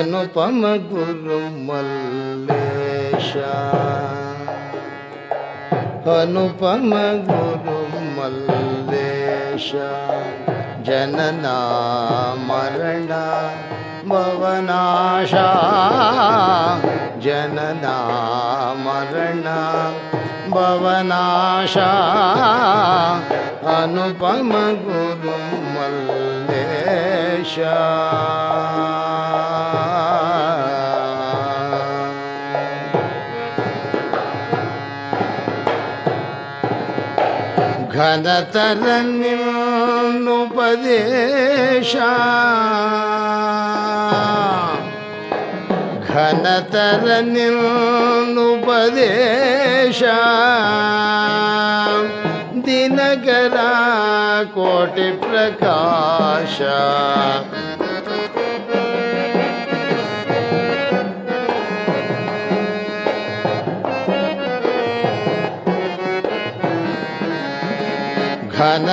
अनुपम गुरु मल्लेश अनुपम गुरु मल्लेश जनना मरण भवनाशा। जनना मरण भवनाशा। अनुपम गुरु मल्लेश ಘನತರ ನಿನ್ನುಪದೇಶ ನಿನ್ನುಪದೇಶ ದಿನಕರ ಕೋಟಿ ಪ್ರಕಾಶ.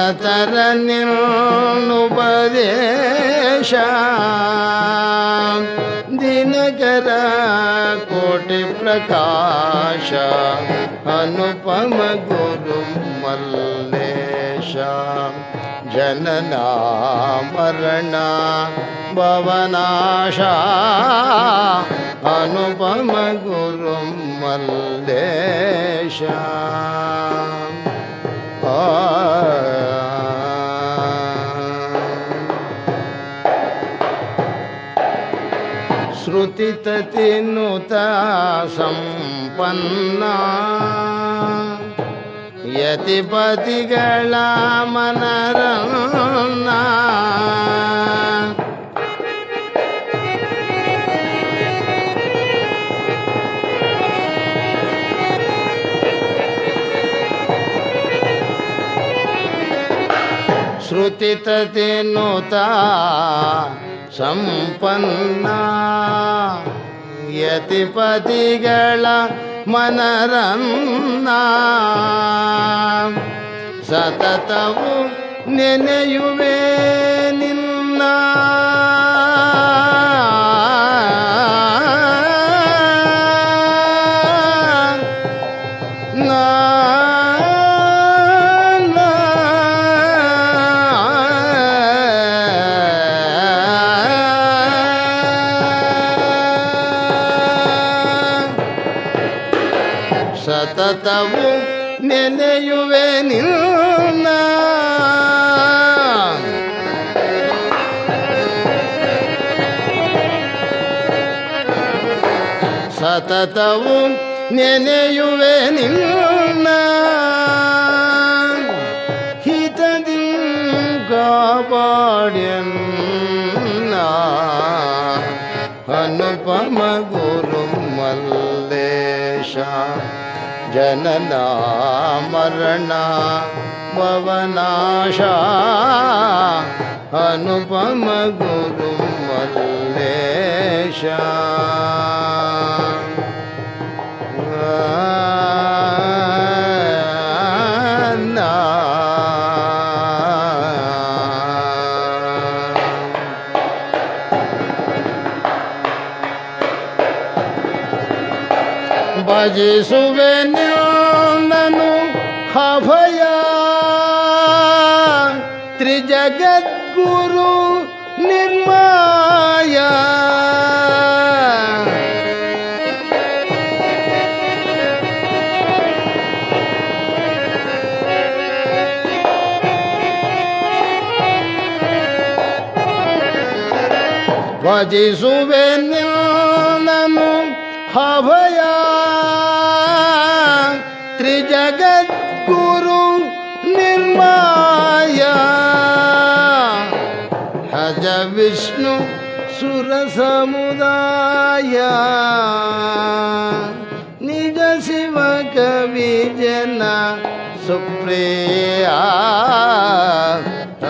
रण्यनुपदेशा दिनकर कोटिप्रकाश अनुपम गुरुं मल्लेशा जननामरणा भवनाशा अनुपम गुरुं मल्लेशा ಗುರು ಮಲ್ಲೇಶ श्रुतिततिनुत सम्पन्न ಯತಿಪತಿಗಳ ಮನರನ್ನ ಶ್ರುತಿತತಿನುತ ಸಂಪನ್ನ ಯತಿಪತಿಗಳ ಮನರನ್ನ ಸತತವು ನೆನೆಯುವೆ ನಿನ್ನ ಸತತವು ನೆನೆಯುವೆ ನಿನ್ನ ಹಿತದಿ ಕಾಪಾಡ್ಯನ್ನ ಅನುಪಮ ಗುರು ಮಲ್ಲೇಶ. ಜನನ ಮರಣ ಭವನಾಶ. ಅನುಪಮ ಗುರು ಮಲ್ಲೇಶ. ಭಜಿಸುವೆ ನಿನ್ನನು ಅಭಯ ತ್ರಿಜಗದ್ಗುರು ನಿರ್ಮಾಯ ಭಜಿಸುವೆ विष्णु सुरसमुदाय। निज शिव कविजना सुप्रेया।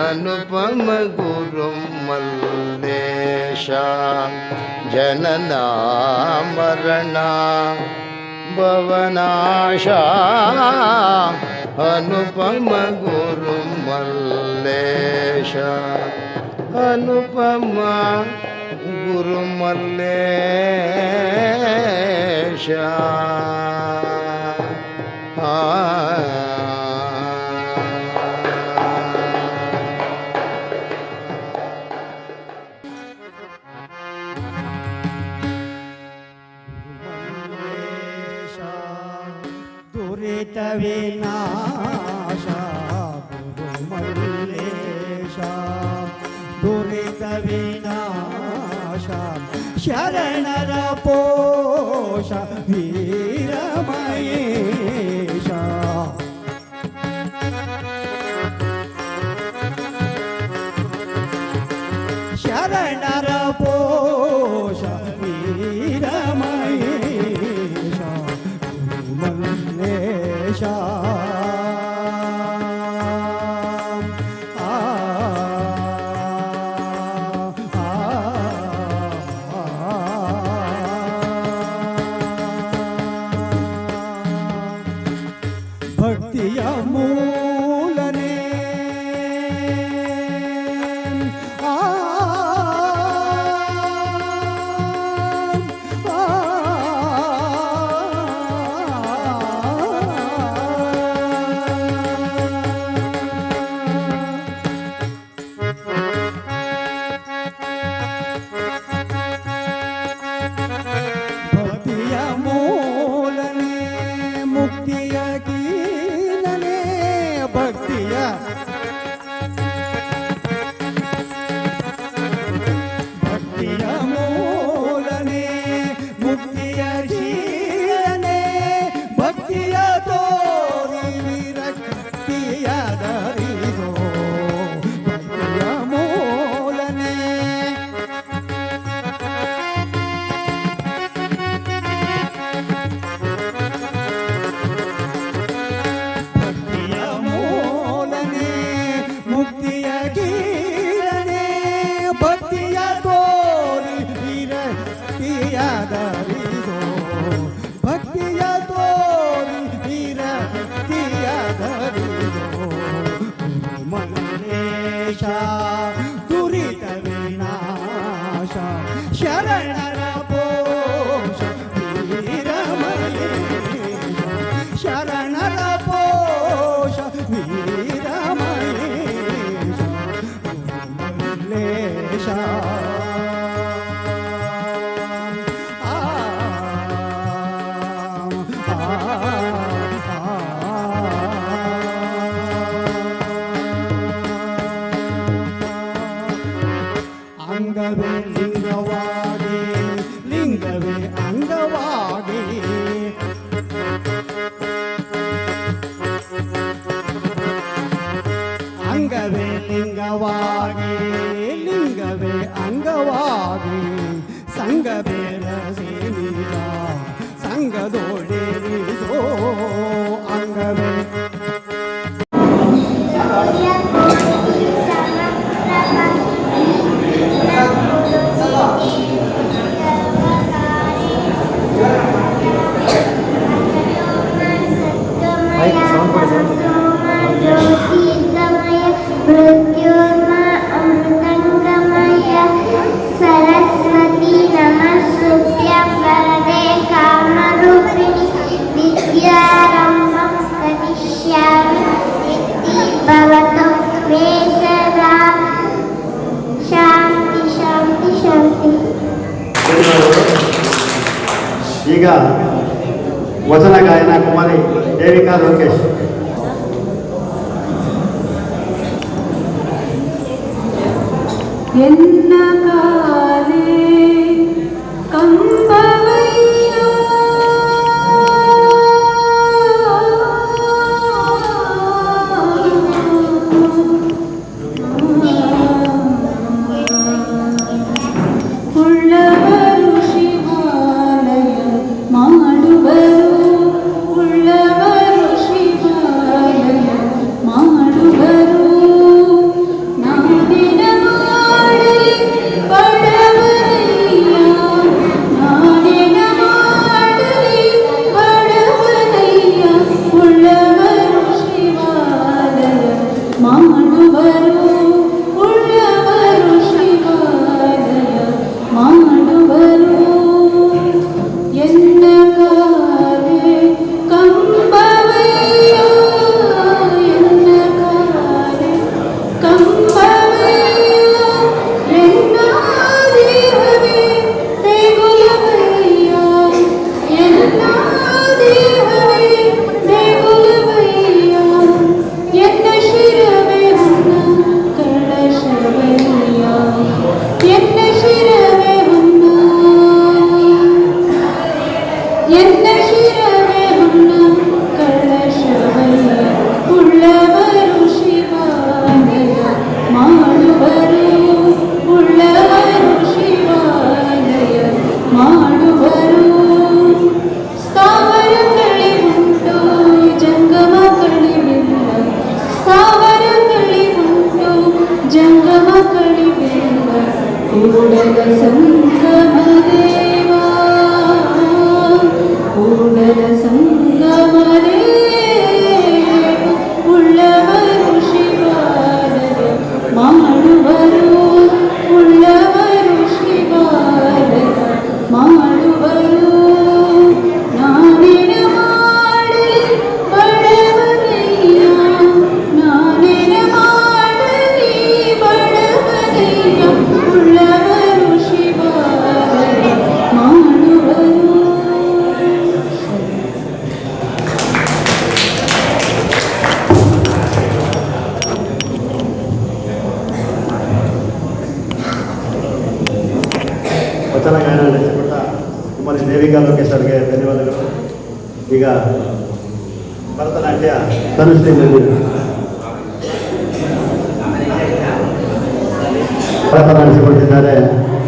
अनुपम गुरु मल्लेश। जनना भवनाशा। अनुपम गुरु मल्लेश। ಅನುಪಮ ಗುರು ಮಲ್ಲೇಶ ಆ ದುರಿತ ವಿನಾಶ ಶರಣ அங்கவே லிங்கவாகி லிங்கவே அங்கவாகி சங்கவேர சேனியா சங்கதோழே சோ அங்கவே Thank you. ಈಗ ವಚನ ಗಾಯನ ಕುಮಾರಿ ದೇವಿಕಾ ಲೋಕೇಶ್ എന്ന കാലേ पूर्णसङ्गमदेवा पुलसङ्ग ಭರತ ನಡೆಸಿಕೊಟ್ಟಿದ್ದಾರೆ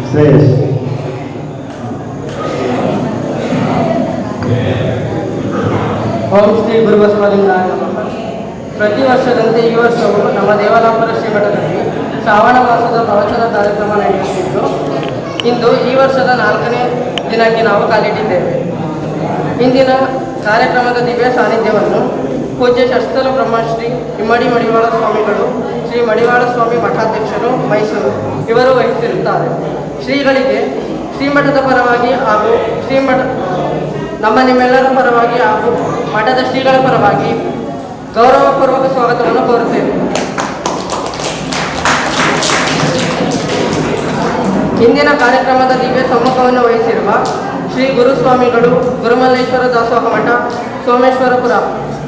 ಶ್ರೇಯಸ್. ಓಂ ಶ್ರೀ ಗುರುಬಸವಲಿಂಗಾಯ ನಮಃ ಪ್ರತಿ ವರ್ಷದಂತೆ ಈ ವರ್ಷವೂ ನಮ್ಮ ದೇವಲಾಪುರ ಶ್ರೀಮಠದಲ್ಲಿ ಶ್ರಾವಣ ಮಾಸದ ಪ್ರವಚನ ಕಾರ್ಯಕ್ರಮ ನಡೆಯುತ್ತಿದ್ದು, ಇಂದು ಈ ವರ್ಷದ ನಾಲ್ಕನೇ ದಿನಕ್ಕೆ ನಾವು ಕಾಲಿಟ್ಟಿದ್ದೇವೆ. ಇಂದಿನ ಕಾರ್ಯಕ್ರಮದ ದಿವ್ಯ ಸಾನ್ನಿಧ್ಯವನ್ನು ಪೂಜ್ಯ ಶಸ್ತ್ರ ಬ್ರಹ್ಮಶ್ರೀ ಇಮ್ಮಡಿ ಮಡಿವಾಳ ಸ್ವಾಮಿಗಳು, ಶ್ರೀ ಮಡಿವಾಳ ಸ್ವಾಮಿ ಮಠಾಧ್ಯಕ್ಷರು ಮೈಸೂರು. ಇವರು ವಹಿಸಿರುತ್ತಾರೆ. ಶ್ರೀಗಳಿಗೆ ಶ್ರೀಮಠದ ಪರವಾಗಿ ಹಾಗೂ ಶ್ರೀಮಠ ನಮ್ಮ ನಿಮ್ಮೆಲ್ಲರ ಪರವಾಗಿ ಹಾಗೂ ಮಠದ ಶ್ರೀಗಳ ಪರವಾಗಿ ಗೌರವಪೂರ್ವಕ ಸ್ವಾಗತವನ್ನು ಕೋರುತ್ತೇವೆ. ಇಂದಿನ ಕಾರ್ಯಕ್ರಮದ ದಿವ್ಯ ಸಮ್ಮುಖವನ್ನು ವಹಿಸಿರುವ ಶ್ರೀ ಗುರುಸ್ವಾಮಿಗಳು, ಗುರುಮಲ್ಲೇಶ್ವರ ದಾಸೋಹ ಮಠ, ಸೋಮೇಶ್ವರಪುರ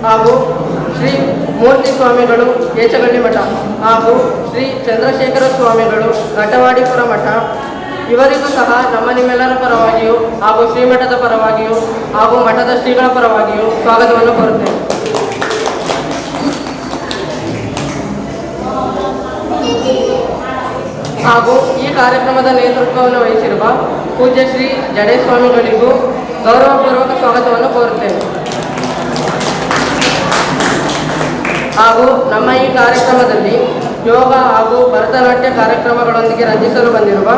ಹಾಗೂ ಶ್ರೀ ಮೂರ್ತಿ ಸ್ವಾಮಿಗಳು, ಏಚಗಳ್ಳಿ ಮಠ ಹಾಗೂ ಶ್ರೀ ಚಂದ್ರಶೇಖರ ಸ್ವಾಮಿಗಳು, ಘಟವಾಡಿಪುರ ಮಠ. ಇವರಿಗೂ ಸಹ ನಮ್ಮ ನಿಮ್ಮೆಲ್ಲರ ಪರವಾಗಿಯೂ ಹಾಗೂ ಶ್ರೀಮಠದ ಪರವಾಗಿಯೂ ಹಾಗೂ ಮಠದ ಶ್ರೀಗಳ ಪರವಾಗಿಯೂ ಸ್ವಾಗತವನ್ನು ಕೋರುತ್ತೇವೆ. ಹಾಗೂ ಈ ಕಾರ್ಯಕ್ರಮದ ನೇತೃತ್ವವನ್ನು ವಹಿಸಿರುವ ಪೂಜ್ಯ ಶ್ರೀ ಜಡೇಸ್ವಾಮಿಗಳಿಗೂ ಗೌರವಪೂರ್ವಕ ಸ್ವಾಗತವನ್ನು ಕೋರುತ್ತೇವೆ. ಹಾಗೂ ನಮ್ಮ ಈ ಕಾರ್ಯಕ್ರಮದಲ್ಲಿ ಯೋಗ ಹಾಗೂ ಭರತನಾಟ್ಯ ಕಾರ್ಯಕ್ರಮಗಳೊಂದಿಗೆ ರಚಿಸಲು ಬಂದಿರುವ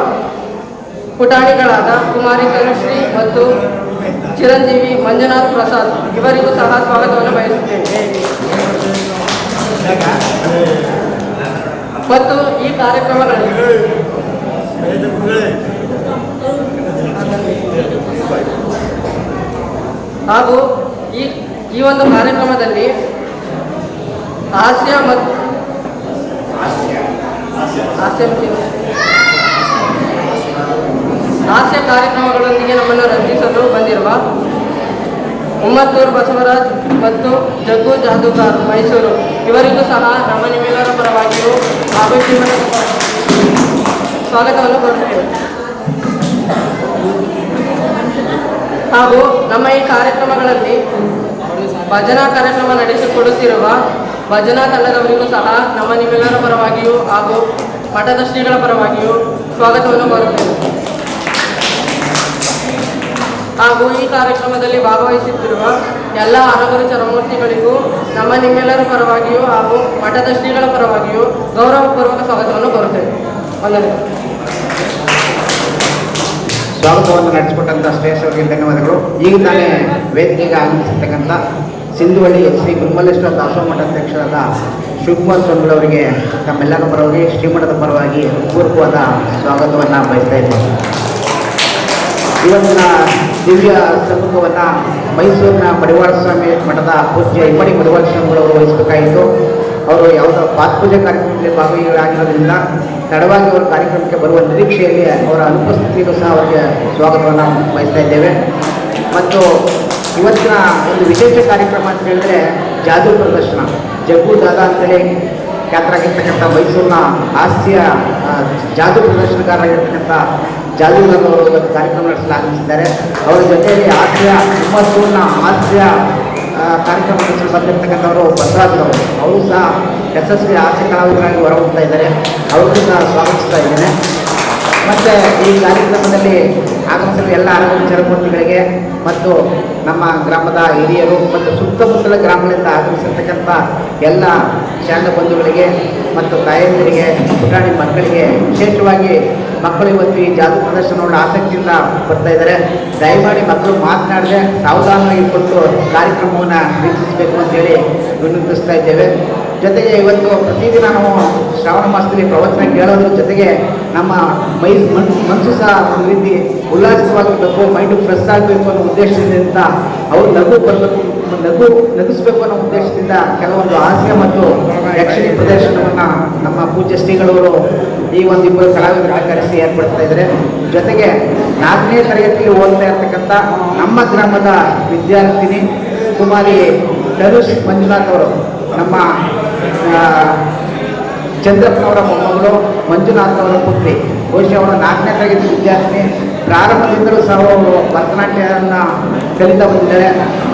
ಪುಟಾಣಿಗಳಾದ ಕುಮಾರಿ ತನುಶ್ರೀ ಮತ್ತು ಚಿರಂಜೀವಿ ಮಂಜುನಾಥ್ ಪ್ರಸಾದ್ ಇವರಿಗೂ ಸಹ ಸ್ವಾಗತವನ್ನು ಬಯಸುತ್ತೇವೆ ಮತ್ತು ಈ ಕಾರ್ಯಕ್ರಮಗಳಲ್ಲಿ ಹಾಗೂ ಈ ಈ ಒಂದು ಕಾರ್ಯಕ್ರಮದಲ್ಲಿ ಹಾಸ್ಯ ಮತ್ತು ಹಾಸ್ಯ ಕಾರ್ಯಕ್ರಮಗಳೊಂದಿಗೆ ನಮ್ಮನ್ನು ರಂಜಿಸಲು ಬಂದಿರುವ ಉಮ್ಮತ್ತೂರು ಬಸವರಾಜ್ ಮತ್ತು ಜಗ್ಗು ಜಾದೂಗಾರ್ ಮೈಸೂರು. ಇವರಿಗೂ ಸಹ ನಮ್ಮ ಪರವಾಗಿಯೂ ಹಾಗೂ ಸ್ವಾಗತವನ್ನು ಕೊಡುತ್ತೇವೆ ಹಾಗೂ ನಮ್ಮ ಈ ಕಾರ್ಯಕ್ರಮಗಳಲ್ಲಿ ಭಜನಾ ಕಾರ್ಯಕ್ರಮ ನಡೆಸಿಕೊಡುತ್ತಿರುವ ಭಜನಾ ತಂಡದವರಿಗೂ ಸಹ ನಮ್ಮ ನಿಮ್ಮೆಲ್ಲರ ಪರವಾಗಿಯೂ ಹಾಗೂ ಮಠದ ಶ್ರೀಗಳ ಪರವಾಗಿಯೂ ಸ್ವಾಗತವನ್ನು ಕೋರುತ್ತೇವೆ. ಹಾಗೂ ಈ ಕಾರ್ಯಕ್ರಮದಲ್ಲಿ ಭಾಗವಹಿಸುತ್ತಿರುವ ಎಲ್ಲ ಅನಗರು ಚರಮೂರ್ತಿಗಳಿಗೂ ನಮ್ಮ ನಿಮ್ಮೆಲ್ಲರ ಪರವಾಗಿಯೂ ಹಾಗೂ ಮಠದ ಶ್ರೀಗಳ ಪರವಾಗಿಯೂ ಗೌರವಪೂರ್ವಕ ಸ್ವಾಗತವನ್ನು ಕೋರುತ್ತೇವೆ ಒಂದನೇ ಸ್ವಾಗತವನ್ನು ನಡೆಸಿಕೊಟ್ಟಂಥ ಶ್ರೇಯಸ್ ಅವರಿಗೆ ಧನ್ಯವಾದಗಳು. ಈಗ ತಾನೇ ವೇದಿಕೆಗೆ ಆಗಮಿಸಿರ್ತಕ್ಕಂಥ ಸಿಂಧುವಳ್ಳಿ ಶ್ರೀ ಗುರುಮಲ್ಲೇಶ್ವರ ದಾಸೋಹ ಮಠಾಧ್ಯಕ್ಷರಾದ ಶಿವಕುಮಾರ್ ಸ್ವಾಮಿಗಳವರಿಗೆ, ತಮ್ಮೆಲ್ಲರ ಪರವಾಗಿ, ಶ್ರೀಮಠದ ಪರವಾಗಿ ಪೂರ್ವವಾದ ಸ್ವಾಗತವನ್ನು ಬಯಸ್ತಾ ಇದ್ದೇವೆ ಇವತ್ತಿನ ದಿವ್ಯ ಸಮ್ಮುಖವನ್ನು ಮೈಸೂರಿನ ಮಡಿವಾಳ ಸ್ವಾಮಿ ಮಠದ ಪೂಜ್ಯ ಇಮ್ಮಡಿ ಮಡಿವಾಳ ಸ್ವಾಮಿಗಳವರು ವಹಿಸಬೇಕಾಯಿತು. ಅವರು ಯಾವುದೋ ಪಾತ್ಪೂಜೆ ಕಾರ್ಯಕ್ರಮದಲ್ಲಿ ಭಾಗವಹಿಗಳಾಗಿರೋದ್ರಿಂದ ತಡವಾಗಿ ಅವರ ಕಾರ್ಯಕ್ರಮಕ್ಕೆ ಬರುವ ನಿರೀಕ್ಷೆಯಲ್ಲಿ ಅವರ ಅನುಪಸ್ಥಿತಿಗೂ ಸಹ ಅವರಿಗೆ ಸ್ವಾಗತವನ್ನು ಬಯಸ್ತಾ ಇದ್ದೇವೆ. ಮತ್ತು ಇವತ್ತಿನ ಒಂದು ವಿಶೇಷ ಕಾರ್ಯಕ್ರಮ ಅಂತ ಹೇಳಿದ್ರೆ ಜಾದೂ ಪ್ರದರ್ಶನ. ಜಗ್ಗು ದಾದಾ ಅಂತೇಳಿ ಖ್ಯಾತರಾಗಿರ್ತಕ್ಕಂಥ ಮೈಸೂರಿನ ಹಾಸ್ಯ ಜಾದೂ ಪ್ರದರ್ಶನಕಾರರಾಗಿರ್ತಕ್ಕಂಥ ಜಾದೂಗಾರ್ ಅವರು ಕಾರ್ಯಕ್ರಮ ನಡೆಸಲು ಆಗಮಿಸಿದ್ದಾರೆ. ಅವರ ಜೊತೆಯಲ್ಲಿ ಹಾಸ್ಯ ಮೈಸೂರಿನ ಹಾಸ್ಯ ಕಾರ್ಯಕ್ರಮ ನಡೆಸಲು ಬಂದಿರತಕ್ಕಂಥವರು ಬಸವರಾಜ್ನವರು ಅವರು. ಅವರು ಸಹ ಯಶಸ್ವಿ ಹಾಸ್ಯ ಕಲಾವಿದರಾಗಿ ಹೊರಹೋಗ್ತಾ ಇದ್ದಾರೆ. ಅವರು ಸಹ ಸ್ವಾಗತಿಸ್ತಾ ಇದ್ದೇನೆ. ಮತ್ತು ಈ ಕಾರ್ಯಕ್ರಮದಲ್ಲಿ ಆಗಮಿಸಿದ ಎಲ್ಲ ಆರೋಗ್ಯ ಚರಮೂರ್ತಿಗಳಿಗೆ ಮತ್ತು ನಮ್ಮ ಗ್ರಾಮದ ಹಿರಿಯರು ಮತ್ತು ಸುತ್ತಮುತ್ತಲ ಗ್ರಾಮಗಳಿಂದ ಆಗಮಿಸಿರ್ತಕ್ಕಂಥ ಎಲ್ಲ ಶಾಂತ ಬಂಧುಗಳಿಗೆ ಮತ್ತು ತಾಯಂದಿರಿಗೆ, ಪುಟಾಣಿ ಮಕ್ಕಳಿಗೆ ವಿಶೇಷವಾಗಿ ಮಕ್ಕಳು ಇವತ್ತು ಈ ಜಾದು ಪ್ರದರ್ಶನವನ್ನು ಆಸಕ್ತಿಯಿಂದ ಬರ್ತಾ ಇದ್ದಾರೆ. ದಯಮಾಡಿ ಮಕ್ಕಳು ಮಾತನಾಡದೆ ಸಾವಧಾನವಾಗಿ ಕೊಟ್ಟು ಕಾರ್ಯಕ್ರಮವನ್ನು ವೀಕ್ಷಿಸಬೇಕು ಅಂತೇಳಿ ವಿನಂತಿಸ್ತಾ ಇದ್ದೇವೆ. ಜೊತೆಗೆ ಇವತ್ತು ಪ್ರತಿದಿನ ನಾವು ಶ್ರಾವಣ ಮಾಸದಲ್ಲಿ ಪ್ರವಚನ ಕೇಳೋದ್ರ ಜೊತೆಗೆ ನಮ್ಮ ಮೈ ಮನ್ಸು ಮನಸ್ಸು ಸಹ ಒಂದು ರೀತಿ ಉಲ್ಲಾಸವಾಗಿರಬೇಕು ಮೈಂಡು ಫ್ರೆಶ್ ಆಗಬೇಕು ಅನ್ನೋ ಉದ್ದೇಶದಿಂದ ಅವ್ರು ನಗು ಬರಬೇಕು ನಗು ನಗಿಸ್ಬೇಕು ಅನ್ನೋ ಉದ್ದೇಶದಿಂದ ಕೆಲವೊಂದು ಹಾಸ್ಯ ಮತ್ತು ಯಕ್ಷಿಣಿ ಪ್ರದರ್ಶನವನ್ನು ನಮ್ಮ ಪೂಜ್ಯ ಶ್ರೀಗಳವರು ಈ ಒಂದು ಇಬ್ಬರು ಕಲಾವಿದರನ್ನ ಕರೆಸಿ ಏರ್ಪಡ್ತಾ ಇದ್ದಾರೆ. ಜೊತೆಗೆ ನಾಲ್ಕನೇ ತರಗತಿಯಲ್ಲಿ ಓದ್ತಾ ಇರ್ತಕ್ಕಂಥ ನಮ್ಮ ಗ್ರಾಮದ ವಿದ್ಯಾರ್ಥಿನಿ ಕುಮಾರಿ ಧನುಷ್ ಮಂಜುನಾಥ್ ಅವರು ನಮ್ಮ ಚಂದ್ರಪ್ಪನವರ ಮೊಮ್ಮಗಳು ಮಂಜುನಾಥ್ ಅವರ ಪುತ್ರಿ. ಬಹುಶಃ ಅವರು ನಾಲ್ಕನೇ ತರಗತಿ ವಿದ್ಯಾರ್ಥಿನಿ. ಪ್ರಾರಂಭದಿಂದಲೂ ಸಹ ಅವರು ಭರತನಾಟ್ಯವನ್ನು ಕಲಿತಾ ಬಂದಿದ್ದಾರೆ.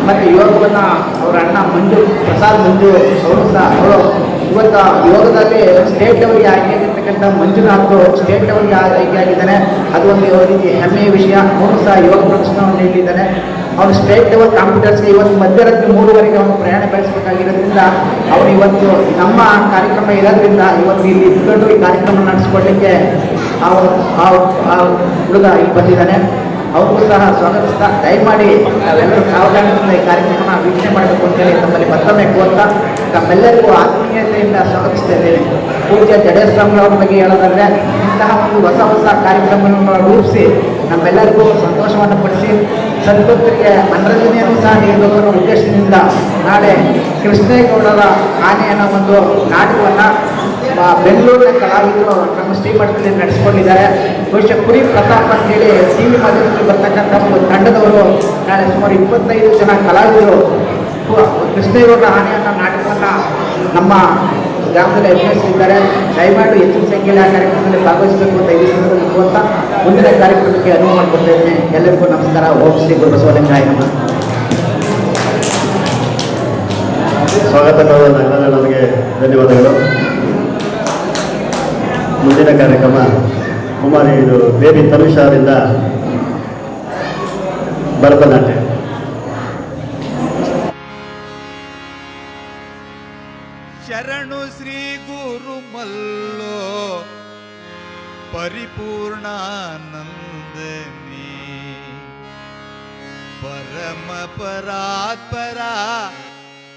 ಮತ್ತು ಯೋಗವನ್ನು ಅವರ ಅಣ್ಣ ಮಂಜು, ಪ್ರಸಾದ್ ಮಂಜು ಅವರು ಸಹ ಅವರು ಇವತ್ತು ಯೋಗದಲ್ಲಿ ಸ್ಟೇಟ್ ಲೆವೆಲ್ಗೆ ಆಯ್ಕೆಯಾಗಿರ್ತಕ್ಕಂಥ ಮಂಜುನಾಥ್ ಸ್ಟೇಟ್ ಲೆವೆಲ್ಗೆ ಆಗಿದ್ದಾರೆ. ಅದು ಒಂದು ರೀತಿ ಹೆಮ್ಮೆಯ ವಿಷಯ. ಅವರು ಸಹ ಯೋಗ ಪ್ರದರ್ಶನವನ್ನು ನೀಡಿದ್ದಾನೆ. ಅವನು ಸ್ಟೇಟ್ ಲೆವೆಲ್ ಕಾಂಪಿಟರ್ಸ್ಗೆ ಇವತ್ತು ಮಧ್ಯರಾತ್ರಿ ಮೂರುವರೆಗೆ ಅವನು ಪ್ರಯಾಣ ಬೆಳೆಸಬೇಕಾಗಿರೋದ್ರಿಂದ ಅವನು ಇವತ್ತು ನಮ್ಮ ಕಾರ್ಯಕ್ರಮ ಇರೋದ್ರಿಂದ ಇವತ್ತು ಇಲ್ಲಿ ಇದ್ಕೊಂಡು ಈ ಕಾರ್ಯಕ್ರಮ ಆ ಹುಡುಗ ಇಲ್ಲಿ ಬಂದಿದ್ದಾನೆ. ಅವ್ರಿಗೂ ಸಹ ಸ್ವಾಗತಿಸ್ತಾ, ದಯಮಾಡಿ ನಾವೆಲ್ಲರೂ ಸಾವಧಾನದಿಂದ ಈ ಕಾರ್ಯಕ್ರಮ ವೀಕ್ಷಣೆ ಮಾಡಬೇಕು ಅಂತೇಳಿ ತಮ್ಮಲ್ಲಿ ಮತ್ತೊಮ್ಮೆ ಕೋರ್ತಾ, ತಮ್ಮೆಲ್ಲರಿಗೂ ಆತ್ಮೀಯತೆಯಿಂದ ಸ್ವಾಗತಿಸ್ತಾ ಇದ್ದೇವೆ ಪೂಜ್ಯ ಅವರ ಬಗ್ಗೆ ಹೇಳೋದಾದ್ರೆ ಇಂತಹ ಒಂದು ಹೊಸ ಹೊಸ ಕಾರ್ಯಕ್ರಮವನ್ನು ರೂಪಿಸಿ ನಮ್ಮೆಲ್ಲರಿಗೂ ಸಂತೋಷವನ್ನು ಪಡಿಸಿ ಸದ್ಭಕ್ತರಿಗೆ ಮನರಂಜನೆಯನ್ನು ಸಹ ನೀಡಬೇಕು ಉದ್ದೇಶದಿಂದ ನಾಳೆ ಕೃಷ್ಣೇಗೌಡರ ಆನೆ ಅನ್ನೋ ಒಂದು ನಾಟಕವನ್ನು ಬೆಂಗಳೂರಿನ ಕಲಾವಿದರು ನಮ್ಮ ಶ್ರೀಮಠದಲ್ಲಿ ನಡೆಸ್ಕೊಂಡಿದ್ದಾರೆ. ಬಹುಶಃ ಕುರಿ ಪ್ರತಾಪ್ ಅಂತೇಳಿ ಟಿ ವಿ ಮಾಧ್ಯಮದಲ್ಲಿ ಬರ್ತಕ್ಕಂಥ ಒಂದು ತಂಡದವರು, ನಾಳೆ ಸುಮಾರು ಇಪ್ಪತ್ತೈದು ಜನ ಕಲಾವಿದರು. ಕೃಷ್ಣೇಗೌಡರ ಅನ್ನೋ ನಾಟಕವನ್ನು ನಮ್ಮ ಗ್ರಾಮದಲ್ಲಿ ಅಭಿನಯಿಸಿದ್ದಾರೆ ದಯಮಾಡಿ ಹೆಚ್ಚಿನ ಸಂಖ್ಯೆಯಲ್ಲಿ ಆ ಕಾರ್ಯಕ್ರಮದಲ್ಲಿ ಭಾಗವಹಿಸಬೇಕು ಅಂತ ಈ ಸಂದರ್ಭದಲ್ಲಿ ಕೋರ್ತಾ ಮುಂದಿನ ಕಾರ್ಯಕ್ರಮಕ್ಕೆ ಅನುವು ಮಾಡಿಕೊಡ್ತಾ ಇದ್ದೇನೆ. ಎಲ್ಲರಿಗೂ ನಮಸ್ಕಾರ. ಓಂ ಶ್ರೀ ಗುರು ಬಸವಲಿಂಗಾಯ ನಮಃ. ಸ್ವಾಗತ ನನಗೆ ಧನ್ಯವಾದಗಳು. ಮುಂದಿನ ಕಾರ್ಯಕ್ರಮ ಕುಮಾರಿ ಇದು ಬೇಬಿ ತನುಷಾರಿಂದ ಭರತನಾಟ್ಯ. ಪರಿಪೂರ್ಣಾನಂದನಿ ಪರಮ ಪರಾತ್ಪರ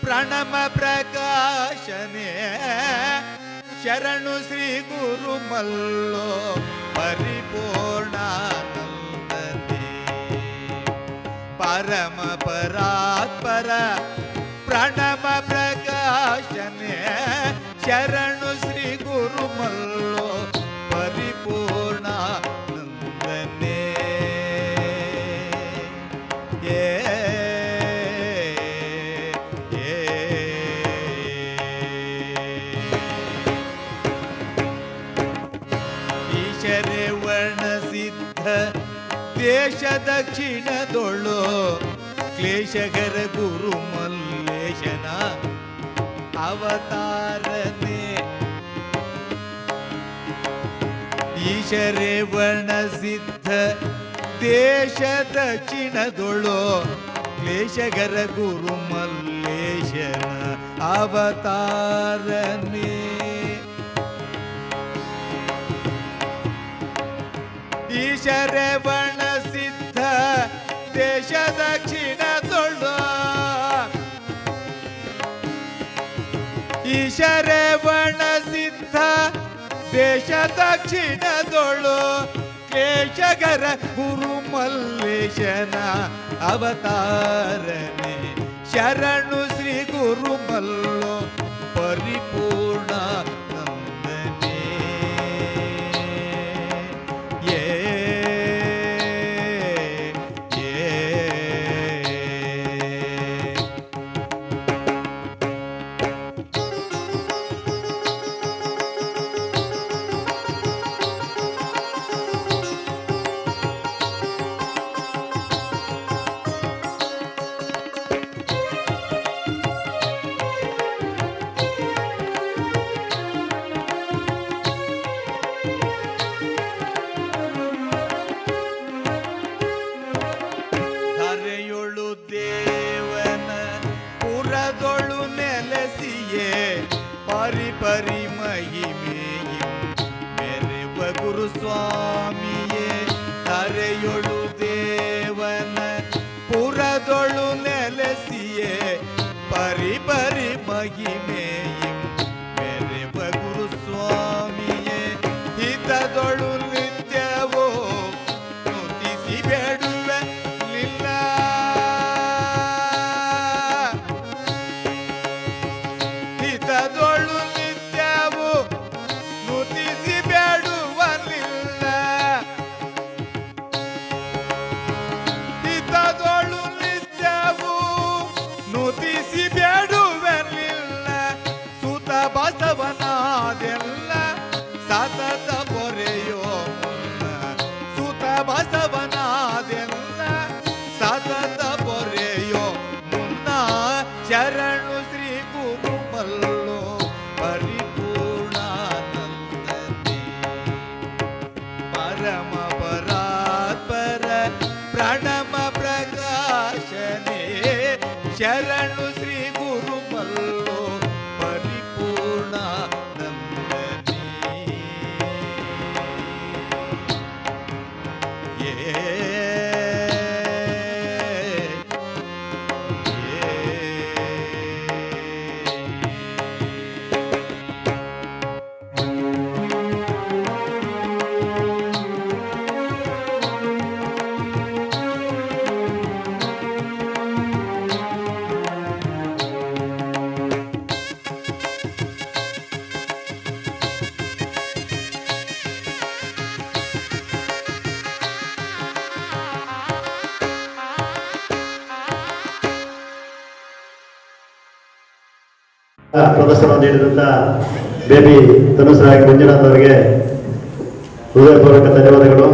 ಪ್ರಣಮ ಪ್ರಕಾಶನೆ ಶರಣು ಶ್ರೀ ಗುರು ಮಲ್ಲೋ ಪರಿಪೂರ್ಣಾನಂದನಿ ದಕ್ಷಿಣದೊಳು ಕ್ಲೇಶಕರ ಗುರು ಮಲ್ಲೇಶನ ಅವತಾರನೆ. ಈಶರೆ ವರ್ಣಸಿದ್ಧ ದೇಶ ದಕ್ಷಿಣದೊಳು ಕ್ಲೇಶಕರ ಗುರು ಮಲ್ಲೇಶನ ಅವತಾರನೇ. ಈಶರೆ ಬಣ ಸಿದ್ಧ ದೇಶ ದಕ್ಷಿಣದೊಳು ಈಶರೆ ಬಣ ಸಿದ್ಧ ದೇಶ ದಕ್ಷಿಣದೊಳು ಕೇಶಗರ ಗುರು ಮಲ್ಲೇಶನ ಅವತಾರನೆ. ಶರಣು ಶ್ರೀ ಗುರು ಮಲ್ಲೋ yeah. ಪ್ರದರ್ಶನ ನೀಡಿದಂಥ ಬೇಬಿ ಧನುಸರಾಗಿ ಮಂಜುನಾಥ್ ಅವರಿಗೆ ಹೃದಯಪೂರ್ವಕ ಧನ್ಯವಾದಗಳು.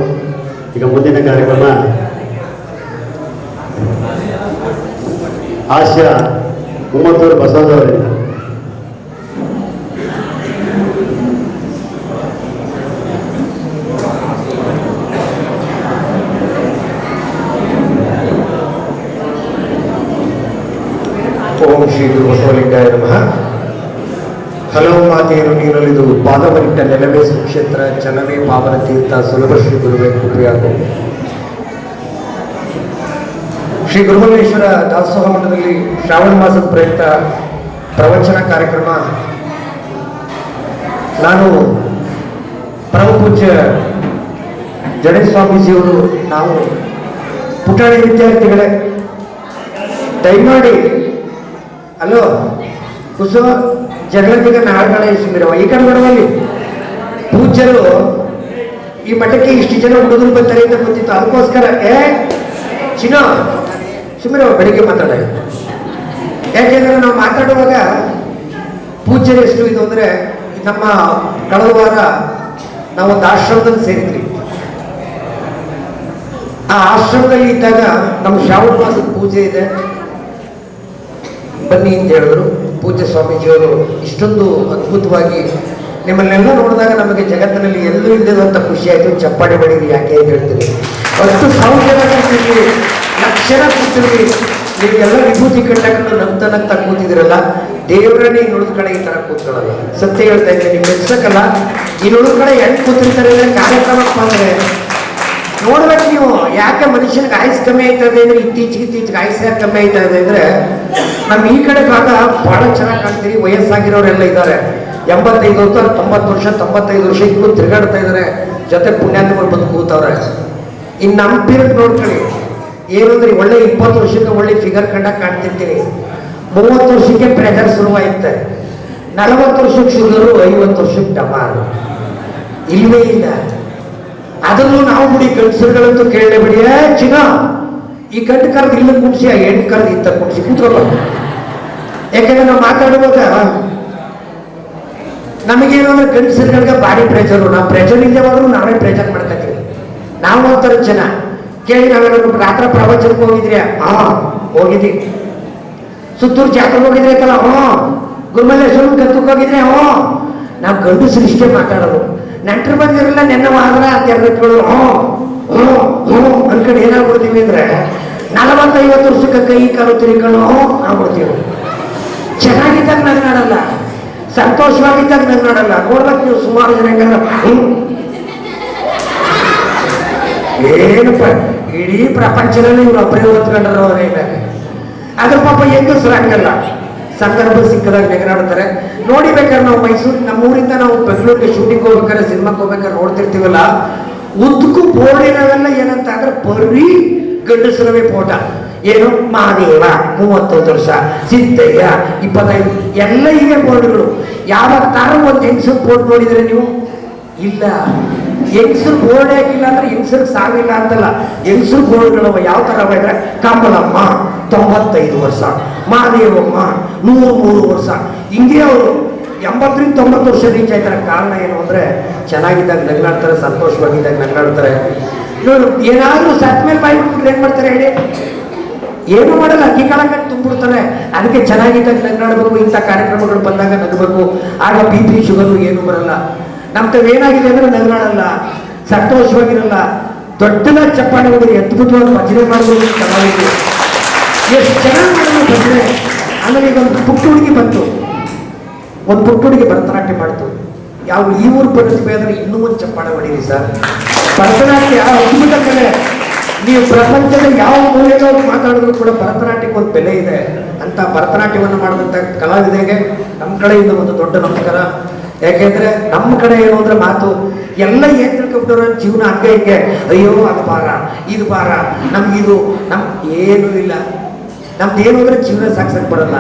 ಈಗ ಮುಂದಿನ ಕಾರ್ಯಕ್ರಮ. ಆಶಯ ಕುಮ್ಮತ್ತೂರು ಬಸವರಾಜ್ ಅವರಿಂದ. ಓಂ ಶ್ರೀ ಗುರು ಬಸವಲಿಂಗಾಯ ನಮಃ. ಮಾತೆಯರು ನೀರಲಿದು ಪಾದವರಿಟ್ಟ ನೆಲವೇ ಸುಕ್ಷೇತ್ರ ಚಲವೇ ಪಾವನ ತೀರ್ಥ, ಸುಲಭ ಶ್ರೀ ಗುರುವೇ ಕೃಪೆಯಾಗು. ಶ್ರೀ ಗುರುಮಲ್ಲೇಶ್ವರ ದಾಸೋಹ ಮಠದಲ್ಲಿ ಶ್ರಾವಣ ಮಾಸದ ಪ್ರಯುಕ್ತ ಪ್ರವಚನ ಕಾರ್ಯಕ್ರಮ. ನಾನು ಪರಮ ಪೂಜ್ಯ ಸ್ವಾಮೀಜಿ ಸ್ವಾಮೀಜಿಯವರು, ನಾವು ಪುಟಾಣಿ ವಿದ್ಯಾರ್ಥಿಗಳೇ, ದಯಮಾಡಿ, ಅಲೋ ಕುಸುಮ ಜಗಳದಿಗ ನಾಳ್ಗಳ ಸುಮಿರವ ಈ ಕಡೆ ಬರುವಲ್ಲಿ ಪೂಜ್ಯರು ಈ ಮಠಕ್ಕೆ ಇಷ್ಟು ಜನ ಹುಡುಗರು ಬರ್ತಾರೆ ಅಂತ ಗೊತ್ತಿತ್ತು. ಅದಕ್ಕೋಸ್ಕರ, ಏ, ಚಿನ್ನ ಸುಮಿರವ ಬೆಳಿಗ್ಗೆ ಮಾತಾಡ. ಯಾಕೆಂದ್ರೆ ನಾವು ಮಾತಾಡುವಾಗ ಪೂಜ್ಯರು ಎಷ್ಟು ಇದು ಅಂದ್ರೆ ನಮ್ಮ ಕಳೆದ ವಾರ ನಾವೊಂದು ಆಶ್ರಮದಲ್ಲಿ ಸೇರಿದ್ವಿ. ಆ ಆಶ್ರಮದಲ್ಲಿ ಇದ್ದಾಗ ನಮ್ಮ ಶ್ರಾವಣ ಮಾಸದ ಪೂಜೆ ಇದೆ. ಬನ್ನಿ ಅಂತ ಹೇಳಿದ್ರು. ಪೂಜ್ಯ ಸ್ವಾಮೀಜಿಯವರು ಇಷ್ಟೊಂದು ಅದ್ಭುತವಾಗಿ ನಿಮ್ಮನ್ನೆಲ್ಲ ನೋಡಿದಾಗ ನಮಗೆ ಜಗತ್ತಿನಲ್ಲಿ ಎಲ್ಲೂ ಖುಷಿ ಆಯ್ತು. ಚಪ್ಪಾಳೆ ಬಡೀರಿ ಯಾಕೆ ಅಂತ ಹೇಳ್ತೀವಿ ಅಷ್ಟು ಸಾವಿರ ಜನ ಕೂತಿದ್ವಿ ನೀವೆಲ್ಲ ವಿಭೂತಿ ಕಟ್ಟಕೊಂಡು ನಗ್ತಾ ನಗ್ತಾ ಕೂತಿದ್ರಲ್ಲ ದೇವರನ್ನೇ ಇನ್ನುಳಿದ ಕಡೆ ಈ ತರ ಕೂತ್ಕೊಳ್ಳಲ್ಲ ಸತ್ಯ ಹೇಳ್ತಾ ಇದ್ದೆ ನಿಮ್ಗೆ ಈ ಇನ್ನುಳಿದ ಕಡೆ ಹೆಣ್ಣು ಕೂತಿರ್ತಾರೆ ಕಾರ್ಯಕ್ರಮಕ್ಕೆ ಬಂದ್ರೆ ನೋಡ್ಬೇಕು ನೀವು, ಯಾಕೆ ಮನುಷ್ಯನಿಗೆ ಆಯಸ್ಸು ಕಮ್ಮಿ ಆಯ್ತದೆ ಅಂದ್ರೆ ಇತ್ತೀಚೆಗೆ ಇತ್ತೀಚೆಗೆ ಆಯುಸ್ ಯಾಕೆ ಕಮ್ಮಿ ಆಯ್ತಾ ಇದೆ ಅಂದ್ರೆ ನಮ್ ಈ ಕಡೆ ಭಾಗ ಬಹಳ ಚೆನ್ನಾಗಿ ಕಾಣ್ತೀವಿ ವಯಸ್ಸಾಗಿರೋರೆಲ್ಲ ಇದ್ದಾರೆ. ಎಂಬತ್ತೈದು ವರ್ಷ ತೊಂಬತ್ತು ವರ್ಷ, ತೊಂಬತ್ತೈದು ವರ್ಷ ಇನ್ನು ತಿರುಗಾಡ್ತಾ ಇದಾರೆ ಜೊತೆ ಪುಣ್ಯಾತ್ಮರು ಬಂದು ಕೂತವ್ರೆ. ಇನ್ನು ನಮ್ಮ ಪೀರಿಯಡ್ ನೋಡ್ಕೊಳ್ಳಿ. ಏನು ಅಂದ್ರೆ ಒಳ್ಳೆ ಇಪ್ಪತ್ತು ವರ್ಷಕ್ಕೆ ಒಳ್ಳೆ ಫಿಗರ್ ಕಂಡಾಗ ಕಾಣ್ತಿರ್ತೀನಿ ಮೂವತ್ತು ವರ್ಷಕ್ಕೆ ಪ್ರೆಷರ್ ಶುರುವಾಯ್ತೆ. ನಲವತ್ತು ವರ್ಷಕ್ಕೆ ಶುಗರು, ಐವತ್ತು ವರ್ಷಕ್ಕೆ ಡಮಾರು ಇಲ್ವೇ ಇಲ್ಲ. ಅದನ್ನು ನಾವು ಬಿಡಿ ಗಂಡಸರುಗಳಂತೂ ಏ ಚಿನ್ನ. ಈ ಗಂಟ್ ಕರೆದು ಇಲ್ಲ ಕುಣಿಸಿ ಆ ಹೆಣ್ಣು ಕರೆದು ಇತ್ತ ಕುಣಿಸಿ ಕೂತ್ಕೊಳ್ಳ. ಯಾಕಂದ್ರೆ ನಾವು ಮಾತಾಡುವಾಗ ನಮಗೇನು ಅಂದ್ರೆ ಗಂಡಸರುಗಳಿಗೆ ಬಾಡಿ ಪ್ರೆಷರು ನಾವು ಪ್ರೆಷರ್ ಇಲ್ಲದೆ ಹೋದ್ರು ನಾವೇ ಪ್ರೆಷರ್ ಮಾಡ್ಕೊತೀವಿ. ನಾವು ಒಂಥರ ಜನ. ಕೇಳಿ ನಾವೇನಾದ್ರು ರಾತ್ರ ಪ್ರವಚನಕ್ಕೆ ಹೋಗಿದ್ರಿ. ಹಾ ಹೋಗಿದ್ವಿ. ಸುತ್ತೂರು ಜಾತ್ರೆ ಹೋಗಿದ್ರೆ ಐತಲ್ಲ ಹ್ಞೂ ಗುರುಮಲ್ಲೇಶ್ವರನ್ ಕತ್ತಕ್ಕೆ ಹೋಗಿದ್ರೆ ಹ್ಞೂ ನಾವು ಗಂಡಸರು ಇಷ್ಟೇ ಮಾತಾಡೋದು. ನೆಂಟರು ಬಂದಿರಲ್ಲ, ನೆನ್ನ ಎರಡು ಕೇಳೋರು ಹ್ಞೂ ಹ್ಞೂ ಹ್ಞೂ ಅನ್ಕೊಂಡು ಏನಾಗ್ಬಿಡ್ತೀವಿ ಅಂದ್ರೆ ನಲವತ್ತೈವತ್ತು ವರ್ಷಕ್ಕೆ ಕೈ, ಕಾಲು ತಿರ್ಕೊಂಡು ಹ್ಞೂ ಆಗ್ಬಿಡ್ತೀವಿ ಚೆನ್ನಾಗಿದ್ದಾಗ ನಗ್ನಾಡಲ್ಲ ಸಂತೋಷವಾಗಿದ್ದಾಗ ನಗ್ನಾಡಲ್ಲ ನೋಡ್ಬೇಕು ನೀವು ಸುಮಾರು ಜನ ಹೆಂಗಾರ ಹ್ಞೂ. ಏನಪ್ಪ, ಇಡೀ ಪ್ರಪಂಚದಲ್ಲಿ ಇವ್ರು ಒಬ್ಬರೇ ಓದ್ಕೊಂಡ್ರು ಅವ್ರೇನ ಅದ್ರ ಪಾಪ ಹೆಂಗಸ್ರು ಹಂಗಲ್ಲ ಸಂದರ್ಭ ಸಿಕ್ಕದಾಗ ನೆಗರಾಡ್ತಾರೆ ನೋಡಿ ಬೇಕಾದ್ರೆ ನಾವು ಮೈಸೂರು, ನಮ್ಮೂರಿಂದ ನಾವು ಬೆಂಗಳೂರಿಗೆ ಶೂಟಿಂಗ್ ಹೋಗ್ಬೇಕಾದ್ರೆ ಸಿನಿಮಾಕ್ಕೆ ಹೋಗ್ಬೇಕಾದ್ರೆ ನೋಡ್ತಿರ್ತೀವಲ್ಲ ಉದ್ದಕ್ಕೂ ಬೋರ್ಡ್ ಇರೋವೆಲ್ಲ ಏನಂತ ಅಂದ್ರೆ ಬರೀ ಗಂಡಸರವೇ ಫೋಟ. ಏನು? ಮಹಾದೇವ, ಮೂವತ್ತೊಂದು ವರ್ಷ, ಸಿದ್ದಯ್ಯ, ಇಪ್ಪತ್ತೈದು, ಎಲ್ಲ ಇವೆ ಬೋರ್ಡ್ಗಳು ಯಾವಾಗ ತರ ಒಂದು ಹೆಂಗಸರು ಬೋರ್ಡ್ ನೋಡಿದ್ರೆ ನೀವು? ಇಲ್ಲ. ಹೆಂಗಸರು ಬೋರ್ಡ್ ಆಗಿಲ್ಲ ಅಂದ್ರೆ ಹೆಂಗಸರು ಸಾವಿಲ್ಲ ಅಂತಲ್ಲ. ಹೆಂಗಸರು ಬೋರ್ಡ್ಗಳು ಯಾವ ಥರ ಇದ್ರೆ ಕಮಲಮ್ಮ, ತೊಂಬತ್ತೈದು ವರ್ಷ, ಮಹಾದೇವಮ್ಮ, ನೂರು ಮೂರು ವರ್ಷ. ಹಿಂಗೆ ಅವರು ಎಂಬತ್ತರಿಂದ ತೊಂಬತ್ತು ವರ್ಷ ರೀಚ್ ಆಯ್ತಾರೆ ಕಾರಣ ಏನು ಅಂದ್ರೆ ಚೆನ್ನಾಗಿದ್ದಾಗ ನಗ್ನಾಡ್ತಾರೆ, ಸಂತೋಷವಾಗಿದ್ದಾಗ ನಗಲಾಡ್ತಾರೆ ಇವರು ಏನಾದರೂ ಸತ್ ಮೇಲೆ ಬಾಯಿ ಬಿಟ್ಬಿಟ್ರೆ ಏನ್ ಮಾಡ್ತಾರೆ ಹೇಳಿ? ಏನು ಮಾಡಲ್ಲ, ಅಕ್ಕಿ ಕಾಳಗಟ್ಟು ತುಂಬಿಡ್ತಾರೆ. ಅದಕ್ಕೆ ಚೆನ್ನಾಗಿದ್ದಾಗ ನಗ್ನಾಡ್ಬೇಕು, ಇಂಥ ಕಾರ್ಯಕ್ರಮಗಳು ಬಂದಾಗ ನಗಬೇಕು. ಆಗ ಬಿ ಪಿ, ಶುಗರು ಏನು ಬರಲ್ಲ. ನಮ್ಮ ಏನಾಗಿದೆ ಅಂದ್ರೆ ನಗಲಾಡಲ್ಲ ಸಂತೋಷವಾಗಿರಲ್ಲ. ದೊಡ್ಡದಾಗಿ ಚಪ್ಪಾಳೆ ಹೋಗಿ ಅದ್ಭುತವಾಗಿ ಭಜನೆ ಮಾಡಬಹುದು ಚೆನ್ನಾಗಿದೆ ಎಷ್ಟು ಚೆನ್ನಾಗಿ ಮಾಡಿದ್ರು ಭಜನೆ. ಆಮೇಲೆ ಈಗ ಒಂದು ಪುಟ್ಟ ಹುಡುಗಿ ಬಂತು. ಒಂದು ಪುಟ್ಟ ಭರತನಾಟ್ಯ ಮಾಡ್ತು. ಯಾವ ಈ ಊರು ಪ್ರತಿಭೆ ಆದರೆ ಇನ್ನೂ ಒಂದು ಚಪ್ಪಾಳೆ ಹೊಡೀರಿ ಸರ್. ಭರತನಾಟ್ಯ ಅದ್ಭುತ ಕಲೆ. ನೀವು ಪ್ರಪಂಚದ ಯಾವ ಮೂಲೆಯಲ್ಲೂ ಮಾತಾಡಿದ್ರು ಕೂಡ ಭರತನಾಟ್ಯಕ್ಕೆ ಒಂದು ಬೆಲೆ ಇದೆ. ಅಂತ ಭರತನಾಟ್ಯವನ್ನು ಮಾಡಿದಂಥ ಕಲಾವಿದೆಗೆ ನಮ್ಮ ಕಡೆಯಿಂದ ಒಂದು ದೊಡ್ಡ ನಮಸ್ಕಾರ. ಯಾಕೆಂದ್ರೆ ನಮ್ಮ ಕಡೆ ಏನು ಅಂದ್ರೆ ಮಾತು, ಎಲ್ಲ ಏನ್ ತಿಳ್ಕೊಂಡ್ರು ಜೀವನ ಹಂಗೆ ಹಿಂಗೆ. ಅಯ್ಯೋ, ಅದು ಭಾರ, ಇದು ಭಾರ, ನಮ್ಗಿದು, ನಮ್ ಏನೂ ಇಲ್ಲ. ನಮ್ದು ಏನು ಅಂದ್ರೆ ಜೀವನ ಸಾಕ್ಸಕ್ ಬರಲ್ಲ.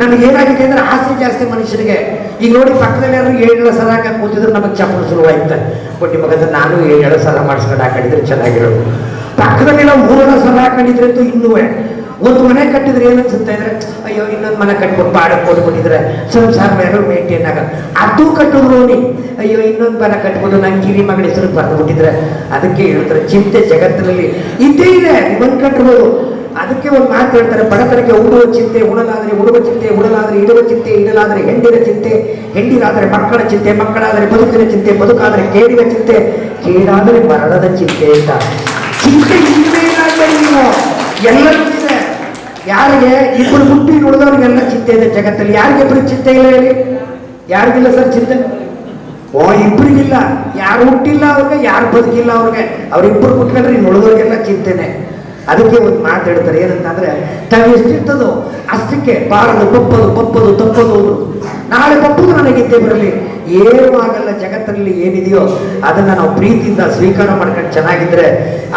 ನಮ್ಗೆ ಏನಾಗಿದೆ ಅಂದ್ರೆ ಆಸೆ ಜಾಸ್ತಿ ಮನುಷ್ಯನಿಗೆ. ಈಗ ನೋಡಿ ಪಕ್ಕದಲ್ಲಿ ಯಾರು ಏಳು ಸಲ ಹಾಕಿ ಕೂತಿದ್ರೆ ನಮಗೆ ಚಪ್ಪಲು ಶುರುವಾಯ್ತು. ಬಟ್ ಇವಾಗ ನಾನು ಏಳು ಸಲ ಮಾಡಿಸ್ಕೊಂಡು ಹಾಕೊಂಡಿದ್ರೆ ಚೆನ್ನಾಗಿರೋದು. ಪಕ್ಕದಲ್ಲಿ ನಾವು ಮೂರನ ಸಲ ಹಾಕೊಂಡಿದ್ರೆ ಅಂತೂ ಇನ್ನೂ ಒಂದು ಮನೆ ಕಟ್ಟಿದ್ರೆ ಏನು ಅನ್ಸುತ್ತೆ ಅಂದ್ರೆ, ಅಯ್ಯೋ, ಇನ್ನೊಂದು ಮನೆ ಕಟ್ಬಿಟ್ಟು ಬಾಡಕ್ಕೆ ಕೊಟ್ಬಿಟ್ಟಿದ್ರೆ ಸಂಸಾರ ಮೇಲೆ ಮೇಂಟೈನ್ ಆಗಲ್ಲ. ಅದು ಕಟ್ಟಿದ್ರು ನೀ ಅಯ್ಯೋ, ಇನ್ನೊಂದು ಮನೆ ಕಟ್ಬಿಟ್ಟು ನಾನು ಕಿರಿ ಮಗಳ ಹೆಸರು ಬರ್ಬಿಟ್ಟಿದ್ರೆ ಅದಕ್ಕೆ ಹೇಳ್ತಾರೆ, ಚಿಂತೆ ಜಗತ್ತಿನಲ್ಲಿ. ಇದ್ದೇ ಇದೆ ಒಂದು ಕಟ್ಬೋದು ಅದಕ್ಕೆ ಒಂದು ಮಾತು ಹೇಳ್ತಾರೆ, ಬಡತನಕ್ಕೆ ಉಡುವ ಚಿಂತೆ ಉಡಲಾದರೆ ಉಡುವ ಚಿಂತೆ ಉಡಲಾದರೆ ಇಡುವ ಚಿಂತೆ ಇಡಲಾದರೆ ಹೆಂಡಿನ ಚಿಂತೆ ಹೆಂಡಿರಾದರೆ ಮಕ್ಕಳ ಚಿಂತೆ ಮಕ್ಕಳಾದರೆ ಬದುಕಿನ ಚಿಂತೆ ಬದುಕಾದರೆ ಕೇಡಿನ ಚಿಂತೆ ಕೇಡಾದರೆ ಮರಣದ ಚಿಂತೆ ಅಂತ. ಚಿಂತೆ ನೀವು ಎಲ್ಲರೂ ಇದೆ. ಯಾರಿಗೆ? ಇಬ್ಬರು ಹುಟ್ಟಿ ಉಳಿದವ್ರಿಗೆಲ್ಲ ಚಿಂತೆ ಇದೆ ಜಗತ್ತಲ್ಲಿ. ಯಾರಿಗೆ ಇಬ್ಬರು ಚಿಂತೆ ಇಲ್ಲ ಹೇಳಿ? ಯಾರಿಗಿಲ್ಲ ಸರ್ ಚಿಂತೆ ಓ ಇಬ್ಬರಿಗಿಲ್ಲ ಯಾರು ಹುಟ್ಟಿಲ್ಲ ಅವ್ರಿಗೆ, ಯಾರು ಬದುಕಿಲ್ಲ ಅವ್ರಿಗೆ. ಅವ್ರಿಬ್ಬರು ಹುಟ್ಕೊಂಡ್ರೆ ಇನ್ನು ಉಳಿದವ್ರಿಗೆಲ್ಲ ಚಿಂತೆನೆ ಅದಕ್ಕೆ ಒಂದು ಮಾತು ಹೇಳ್ತಾರೆ, ಏನಂತಂದ್ರೆ ತಾವು ಎಷ್ಟಿರ್ತದೋ ಅಷ್ಟಕ್ಕೆ ಬಾರದು ಪಪ್ಪದು ಪಪ್ಪದು ತಪ್ಪದು. ನಾಳೆ ಪಪ್ಪದು ನನಗಿದ್ದೆ ಬರಲಿ. ಏನೂ ಆಗಲ್ಲ, ಜಗತ್ತಲ್ಲಿ ಏನಿದೆಯೋ ಅದನ್ನ ನಾವು ಪ್ರೀತಿಯಿಂದ ಸ್ವೀಕಾರ ಮಾಡ್ಕೊಂಡು ಚೆನ್ನಾಗಿದ್ರೆ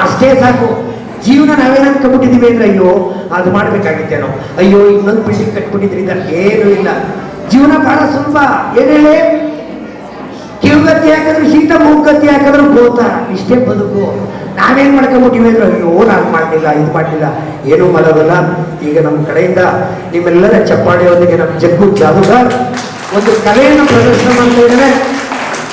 ಅಷ್ಟೇ ಸಾಕು. ಜೀವನ ನಾವೇನು ಕಟ್ಬಿಟ್ಟಿದೀವಿ ಅಂದ್ರೆ, ಅಯ್ಯೋ, ಅದು ಮಾಡ್ಬೇಕಾಗಿತ್ತೇನೋ. ಅಯ್ಯೋ ಇನ್ನೊಂದು ಬಿಲ್ಡಿಂಗ್ ಕಟ್ಬಿಟ್ಟಿದ್ರಿ ಏನು ಏನೂ ಇಲ್ಲ. ಜೀವನ ಬಹಳ ಸುಲಭ. ಏನ್ ಹೇಳಿ? ಕಿರುಗತ್ತಿ ಹಾಕಿದ್ರು ಶೀತ ಮೂಗತ್ತಿ ಹಾಕಿದ್ರು ಗೋತ ಇಷ್ಟೇ ಬದುಕು. ನಾವೇನ್ ಮಾಡ್ಕೊಂಬಿಟ್ಟಿವಿ ಅಂದ್ರೆ, ಅಯ್ಯೋ, ನಾನು ಮಾಡಲಿಲ್ಲ, ಇದು ಮಾಡಲಿಲ್ಲ, ಏನೂ ಮಾಡೋದಲ್ಲ. ಈಗ ನಮ್ಮ ಕಡೆಯಿಂದ ನಿಮ್ಮೆಲ್ಲರ ಚಪ್ಪಾಳೆಯೊಂದಿಗೆ ನಮ್ಮ ಜಗ್ಗು ಜಾದುಗಾರ್ ಒಂದು ಕಲೆಯನ್ನು ಪ್ರದರ್ಶನ ಮಾಡ್ತಾ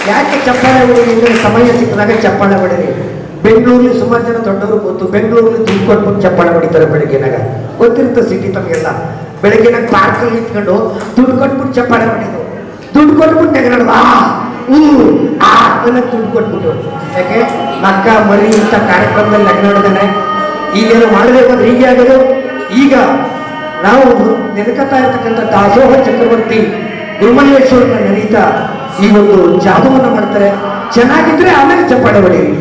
ಯಾಕೆ ಚಪ್ಪಾಳೆ ಹೊಡೀರಿ ಅಂದ್ರೆ, ಸಮಯ ಸಿಕ್ಕಿದಾಗ ಚಪ್ಪಾಳೆ ಹೊಡೀರಿ. ಬೆಂಗಳೂರಲ್ಲಿ ಸುಮಾರು ಜನ ದೊಡ್ಡವರು ಗೊತ್ತು ಬೆಂಗಳೂರಲ್ಲಿ ದುಡ್ಡು ಕೊಟ್ಬಿಟ್ಟು ಚಪ್ಪಾಳೆ ಹೊಡಿತಾರೆ ಬೆಳಗ್ಗೆನಾಗ. ಗೊತ್ತಿರುತ್ತೆ ಸಿಟಿ ತಮಗೆಲ್ಲ. ಬೆಳಗ್ಗೆನಾಗ ಪಾರ್ಕಲ್ಲಿ ನಿಂತ್ಕೊಂಡು ದುಡ್ಡು ಕೊಟ್ಬಿಟ್ಟು ಚಪ್ಪಾಳೆ ಹೊಡಿದು ದುಡ್ಡು ಕೊಟ್ಬಿಟ್ಟು ನೆಗರಾಡ ಆ ಹ್ಞೂ ಆ ದುಡ್ಡು ಕೊಟ್ಬಿಟ್ಟು. ಯಾಕೆ? ಮಕ್ಕ ಮರಿ ಇಂಥ ಕಾರ್ಯಕ್ರಮದಲ್ಲಿ ನಗನಾಡಿದಾನೆ ಈಗೇನು ಮಾಡಬೇಕು ಅಂದ್ರೆ ಹೀಗೆ ಆಗೋದು. ಈಗ ನಾವು ನೆನಕತ್ತಾ ಇರ್ತಕ್ಕಂಥ ದಾಸೋಹ ಚಕ್ರವರ್ತಿ ಗುರುಮಲ್ಲೇಶ್ವರನ ನೆನೀತಾ ಈ ಒಂದು ಜಾದವನ್ನು ಮಾಡ್ತಾರೆ. ಚೆನ್ನಾಗಿದ್ರೆ ಆಮೇಲೆ ಚಪ್ಪಾಳೆ ಹೊಡೀರಿ.